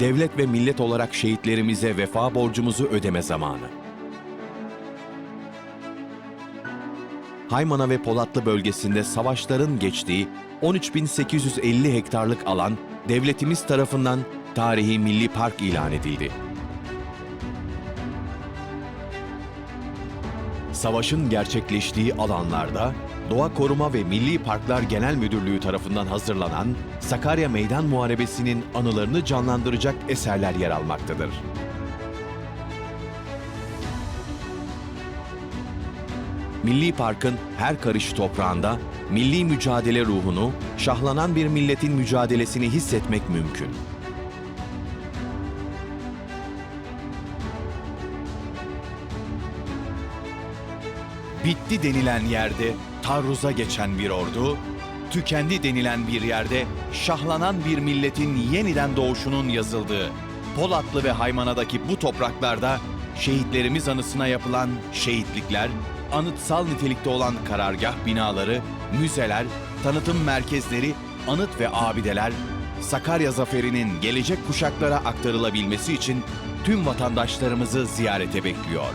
Devlet ve millet olarak şehitlerimize vefa borcumuzu ödeme zamanı. Haymana ve Polatlı bölgesinde savaşların geçtiği 13.850 hektarlık alan devletimiz tarafından tarihi milli park ilan edildi. Savaşın gerçekleştiği alanlarda Doğa Koruma ve Milli Parklar Genel Müdürlüğü tarafından hazırlanan Sakarya Meydan Muharebesi'nin anılarını canlandıracak eserler yer almaktadır. Milli Park'ın her karış toprağında milli mücadele ruhunu, şahlanan bir milletin mücadelesini hissetmek mümkün. Bitti denilen yerde taarruza geçen bir ordu, tükendi denilen bir yerde şahlanan bir milletin yeniden doğuşunun yazıldığı Polatlı ve Haymana'daki bu topraklarda şehitlerimiz anısına yapılan şehitlikler, anıtsal nitelikte olan karargah binaları, müzeler, tanıtım merkezleri, anıt ve abideler, Sakarya Zaferi'nin gelecek kuşaklara aktarılabilmesi için tüm vatandaşlarımızı ziyarete bekliyor.